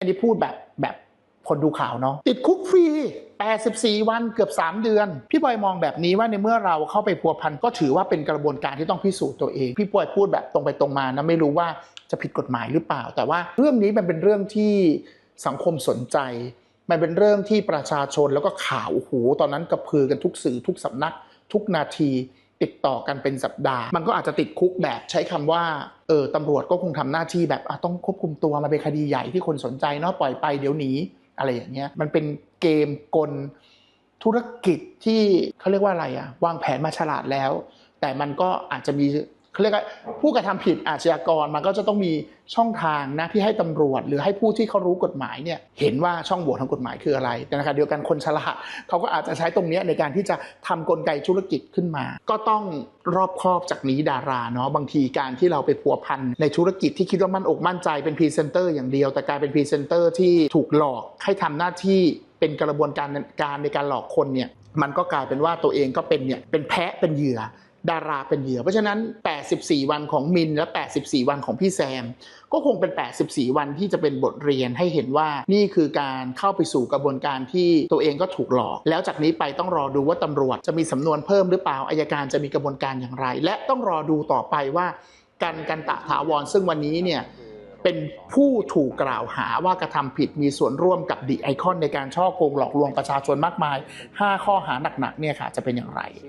อันนี้พูดแบบแบบคนดูข่าวเนาะติดคุกฟรี 84 วันเกือบ 3 เดือน พี่บอยมองแบบนี้ว่าในเมื่อเราเข้าไปพัวพันก็ถือว่าเป็นกระบวนการที่ต้องพิสูจน์ตัวเอง พี่บอยพูดแบบตรงไปตรงมานะไม่รู้ว่าจะผิดกฎหมายหรือเปล่า แต่ว่าเรื่องนี้มันเป็นเรื่องที่สังคมสนใจ มันเป็นเรื่องที่ประชาชนแล้วก็ข่าวโอ้โหตอนนั้นกระพือกันทุกสื่อทุกสำนัก ทุกนาที ติดต่อกันเป็นสัปดาห์ มันก็อาจจะติดคุกแบบใช้คำว่าเออตำรวจก็คงทำหน้าที่แบบต้องควบคุมตัวมาเป็นคดีใหญ่ที่คนสนใจเนาะปล่อยไปเดี๋ยวหนีอะไรอย่างเงี้ยมันเป็นเกมกลธุรกิจที่เขาเรียกว่าอะไรอะวางแผนมาฉลาดแล้ว แต่มันก็อาจจะมี เขาเรียกว่าผู้กระทำผิดอาชญากรมันก็จะต้องมีช่องทางนะที่ให้ตำรวจ หรือให้ผู้ที่เขารู้กฎหมายเนี่ยเห็นว่าช่องโหว่ทางกฎหมายคืออะไร แต่นขณะเดียวกันคนฉลาดเขาก็อาจจะใช้ตรงนี้ในการที่จะทำกลไกธุรกิจขึ้นมา ก็ต้องรอบครอบจากนี้ดาราเนาะบางทีการที่เราไปพัวพันในธุรกิจที่คิดว่ามั่นอกมั่นใจเป็นพรีเซนเตอร์อย่างเดียว แต่กลายเป็นพรีเซนเตอร์ที่ถูกหลอกให้ทำหน้าที่เป็นกระบวนการการในการหลอกคนเนี่ยมันก็กลายเป็นว่าตัวเองก็เป็นเนี่ยเป็นแพะเป็นเหยื่อ ดาราเป็นเหยื่อ เพราะฉะนั้น 84 วันของมินและ 84 วันของพี่แซม ก็คงเป็น 84 วันที่จะเป็นบทเรียนให้เห็นว่านี่คือการเข้าไปสู่กระบวนการที่ตัวเองก็ถูกหลอก แล้วจากนี้ไปต้องรอดูว่าตำรวจจะมีสำนวนเพิ่มหรือเปล่าอายการจะมีกระบวนการอย่างไร และต้องรอดูต่อไปว่ากันกันตะถาวรซึ่งวันนี้เนี่ยเป็นผู้ถูกกล่าวหาว่ากระทำผิดมีส่วนร่วมกับดิไอคอนในการช่อโกงหลอกลวงประชาชนมากมาย 5 ข้อหาหนักๆเนี่ยค่ะจะเป็นอย่างไร